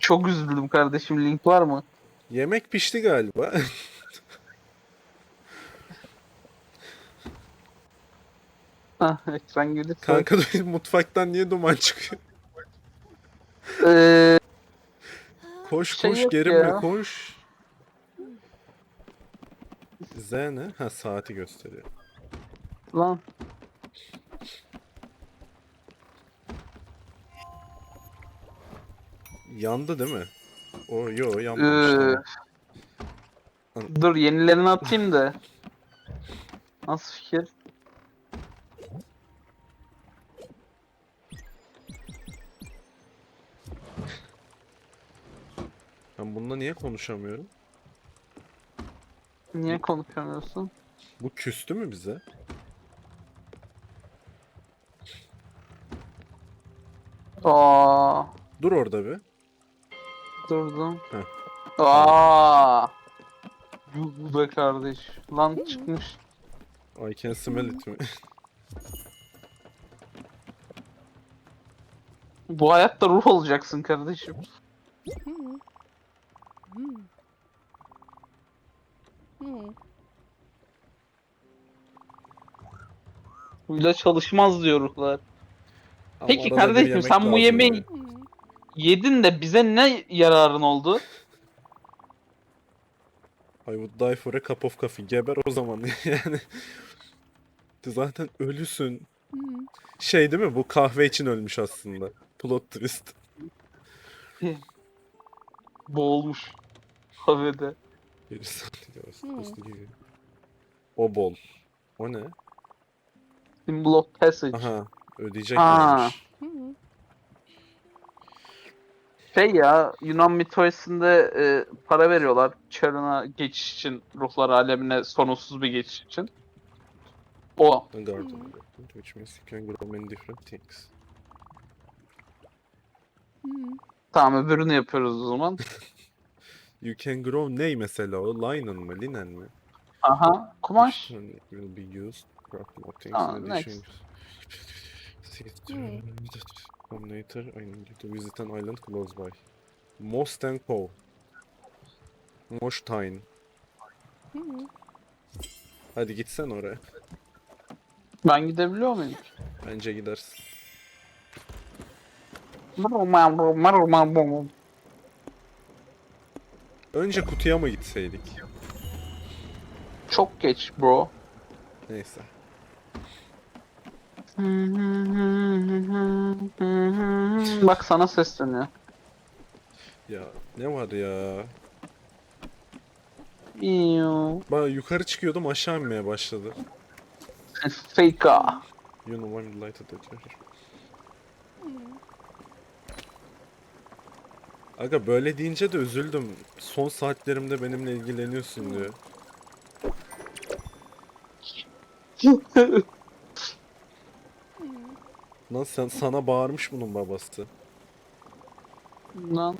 Çok üzüldüm kardeşim. Link var mı? Yemek pişti galiba. Hah ekran gelirse. Kanka mutfaktan niye duman çıkıyor? Ee, Koş Şey koş gerimle koş. Z ne? Ha saati gösteriyor. lan. Yandı değil mi? O yo yanmamış. Ee, dur yenilerini atayım da. Nasıl fikir? Ben bununla niye konuşamıyorum? Niye konuşamıyorsun? Bu küstü mü bize? Aa, Dur orada bir. Durdum. Heh. Aa. Bu be kardeş. Lan çıkmış. I can smell it mi? Bu hayatta ruh olacaksın kardeşim. Buyla çalışmaz diyor ruhlar. Ama Peki arada bir kardeşim, yemek sen bu lazım yemeği- ya. Yedin de bize ne yararın oldu? I would die for a cup of coffee. Geber o zaman yani. Zaten ölüsün. Şey değil mi? Bu kahve için ölmüş aslında. Plot twist. Boğulmuş. To give you- O bol. O ne? Symbol of Passage. Aha. Ödeyecek Ha. miymiş? Şey ya Yunan mitolojisinde e, para veriyorlar çarına geçiş için ruhlar alemine sonsuz bir geçiş için. O. Garden. Which means you can grow many different things. Tamam öbürünü yapıyoruz o zaman. You can grow ney mesela o? Linen mı? Linen mi? Aha kumaş. Will be used. Craft more things in addition. later. I need you to visit an island close by. Mostenko. Mostein. Hadi gitsen oraya. Ben gidebiliyor muyum? Bence gidersin. Önce kutuya mı gitseydik? Çok geç bro. Neyse. Bak sana sesleniyor. Ya ne var ya? Iiii. Ben yukarı çıkıyordum aşağı inmeye başladı. Fake. You know I'm delighted that you're here. Aga böyle deyince de üzüldüm. Son saatlerimde benimle ilgileniyorsun diyor. Lan sen sana bağırmış bunun babası. Lan.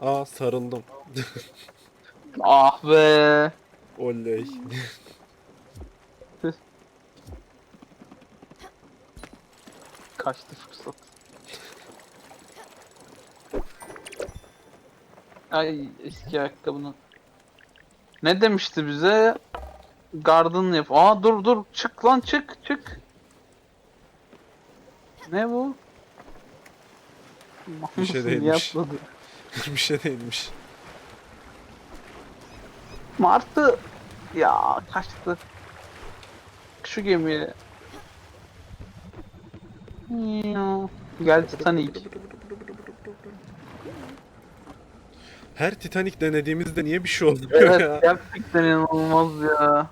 Aa sarıldım. Ah be. Oley. Kaçtı fırsat. Ay eski ayakkabının. Ne demişti bize? Garden yap. Aa dur dur çık lan çık çık. Ne bu? Bir şey değilmiş. bir şey değilmiş. Martı. Ya kaçtı. Şu gemiye. Gel Titanic. Her Titanic denediğimizde niye bir şey olmuyor Evet ya? gerçekten inanılmaz ya.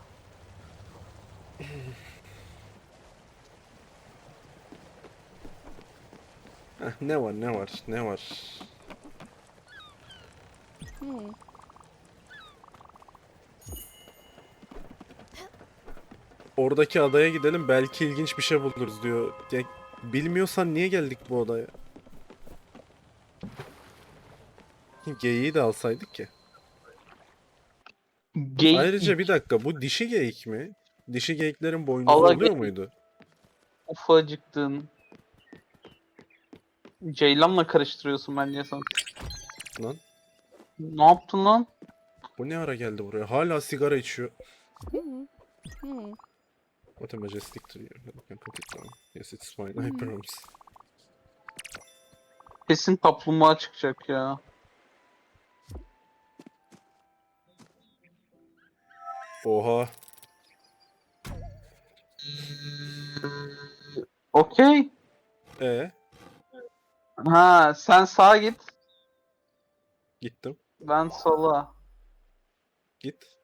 Heh, ne var ne var ne var? Oradaki adaya gidelim belki ilginç bir şey buluruz diyor. Ya, bilmiyorsan niye geldik bu adaya? Geyiği de alsaydık ki. Geyik Ayrıca bir dakika bu dişi geyik mi? Dişi geyiklerin boynuzu Allah oluyor geyik. muydu? ufacıktın. Ceylan'la karıştırıyorsun bence sen. Lan Ne yaptın lan? bu ne ara geldi buraya? Hala sigara içiyor. Hmm. Hmm. What a majestic tree. I can put it down. Yes it's fine I promise. Kesin kaplumbağa çıkacak ya. Oha. Okey. E Ha sen sağa git. gittim. Ben sola. Git.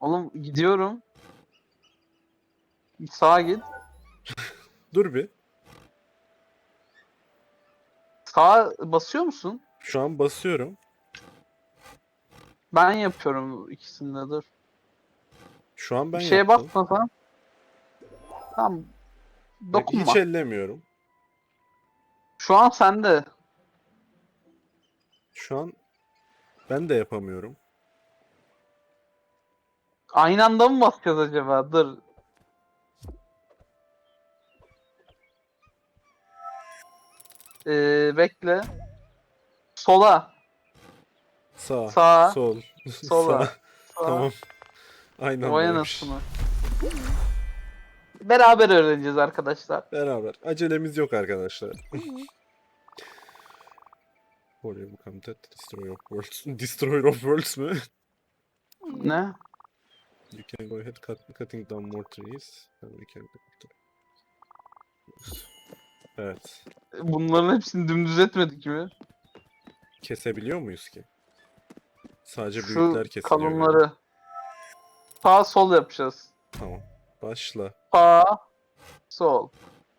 Oğlum gidiyorum. Sağa git. Dur bir. Sağa basıyor musun? Şu an basıyorum. Ben yapıyorum ikisinde dur. Şu an ben Bir şeye yaptım. Tamam. Bak, Dokunma. Hiç ellemiyorum. Şu an sende. Şu an ben de yapamıyorum. Aynı anda mı basacağız acaba? Dur. Ee, bekle. Sola. Sağ, Sağa. sol, Sola. sağ. Sağa. Tamam. Aynen Vay böylemiş. anasını. Beraber öğreneceğiz arkadaşlar. Beraber. Acelemiz yok arkadaşlar. Warrior become dead. Destroyer of worlds. Destroyer of worlds mü? Ne? You can go ahead cut, cutting down more trees. And we can... Evet. Bunların hepsini dümdüz etmedik mi? Kesebiliyor muyuz ki? Sadece Şu büyükler kesiliyor. galiba. kalınları. Sağ sol yapacağız. Tamam. Başla. Sağ sol.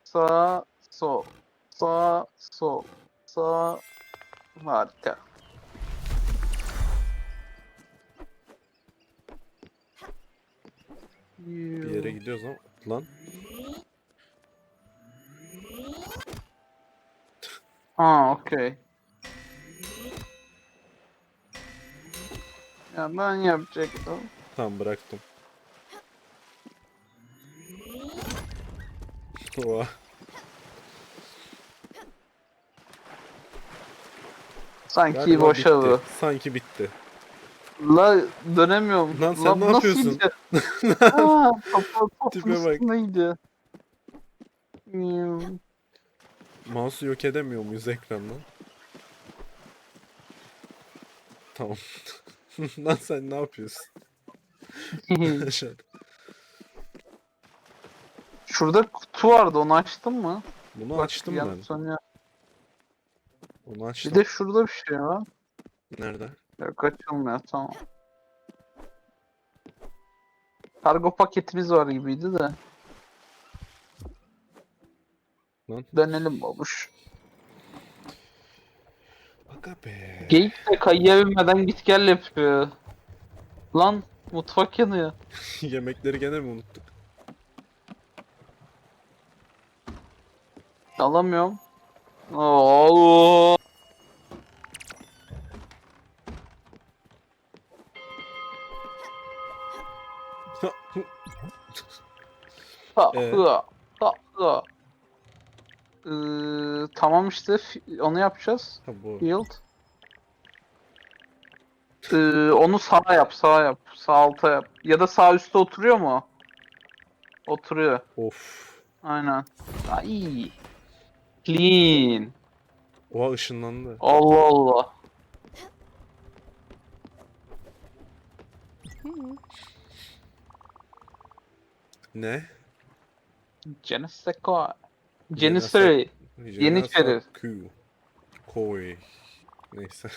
Sağ sol. Sağ sol. Sağ harika. Bir yere gidiyoruz ama. Lan. Ha okey. Ya ben yapacaktım. Tamam bıraktım. Oha. Sanki Galiba boşalı. bitti. Sanki bitti. La dönemiyorum. Lan sen La, ne nasıl yapıyorsun? gidiyor? Aa, Tipe bak. üstüne gidiyor. Mouse'u yok edemiyor muyuz ekrandan? Tamam. Lan sen ne yapıyorsun? Aşağıda. Şurada kutu vardı onu açtın mı? Bunu Bak, açtım yan ben. sonra- Onu açtım. Bir de şurada bir şey var. Nerede? Yok açılmıyor tamam. Kargo paketimiz var gibiydi de. Lan. Dönelim babuş. Aga be. Geyik de kayıya binmeden git gel yapıyor. Lan mutfak yanıyor. Yemekleri gene mi unuttuk? Alamıyorum. Oo. Ta Ee? hıa, ta. Ee, tamam işte onu yapacağız. ha bu. Field. Ee, onu sağa yap, sağa yap. Sağ alta yap. Ya da sağ üstte oturuyor mu? Oturuyor. Of. Aynen. Ay. Clean. Oha ışınlandı. Allah Allah. Ne? Geneseko. Jennifer. Yeniçeri. Q. Koi. Neyse.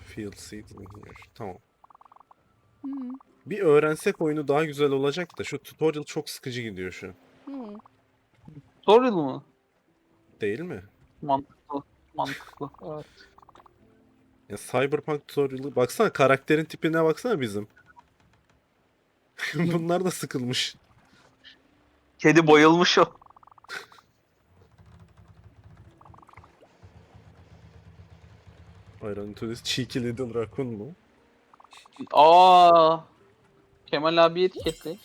Field seed in here. Tamam. Hmm. Bir öğrensek oyunu daha güzel olacak da şu tutorial çok sıkıcı gidiyor şu. an. Hmm. Tutorial mı? Değil mi? Mantıklı. Mantıklı. Evet. Ya Cyberpunk tutorial'ı baksana karakterin tipine baksana bizim. Bunlar da sıkılmış. Kedi boyulmuş o. Iron Tunis Cheeky Little Raccoon mu? Aa. Kemal abi etiketle.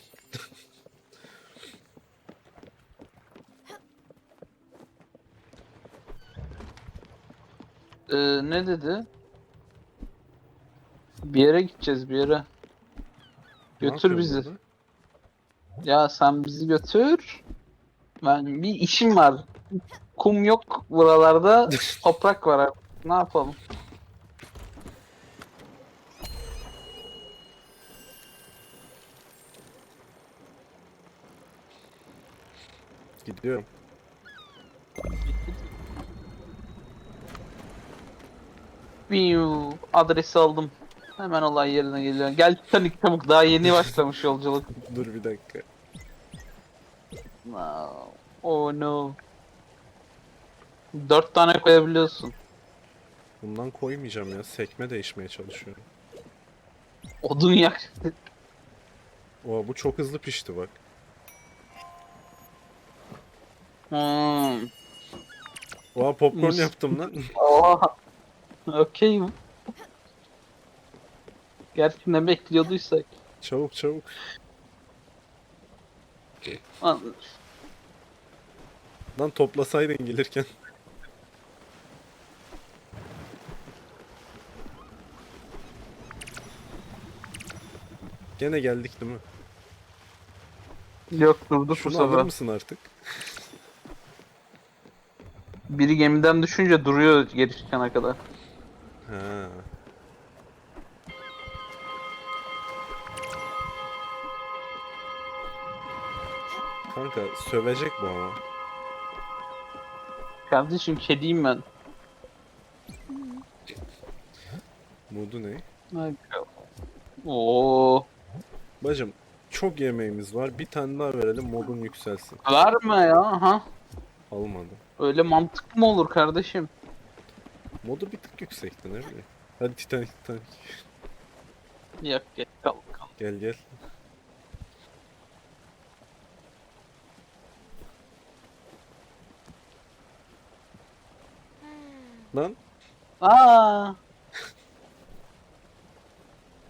ee, ne dedi? Bir yere gideceğiz bir yere. Götür bizi. burada? Ya sen bizi götür. Ben bir işim var. Kum yok buralarda. Toprak var. Ne yapalım? Gidiyorum. Biu, adresi aldım. Hemen olay yerine geliyorum. Gel Titanic çabuk daha yeni başlamış yolculuk. Dur bir dakika. No. Oh no. Dört tane koyabiliyorsun. Bundan koymayacağım ya. Sekme değişmeye çalışıyorum. Odun yak. Oha bu çok hızlı pişti bak. Hmm. Oha popcorn yaptım lan. Oha. Okey mi? Gerçi ne bekliyorduysak. çabuk çabuk. Lan, Lan toplasaydın gelirken. Gene geldik değil mi? Yok durduk bu Şunu alır sefer. mısın artık? Biri gemiden düşünce duruyor geri çıkana kadar. Ha. Kanka sövecek bu ama. Kardeşim kediyim ben. Modu ne? Oo. Bacım çok yemeğimiz var. Bir tane daha verelim modun yükselsin. Verme ya. Aha. Almadı. Öyle mantık mı olur kardeşim? Modu bir tık yüksekti ne bileyim. Hadi Titanic Titanic. Yok gel kalk kalk. Gel gel. Lan Aa.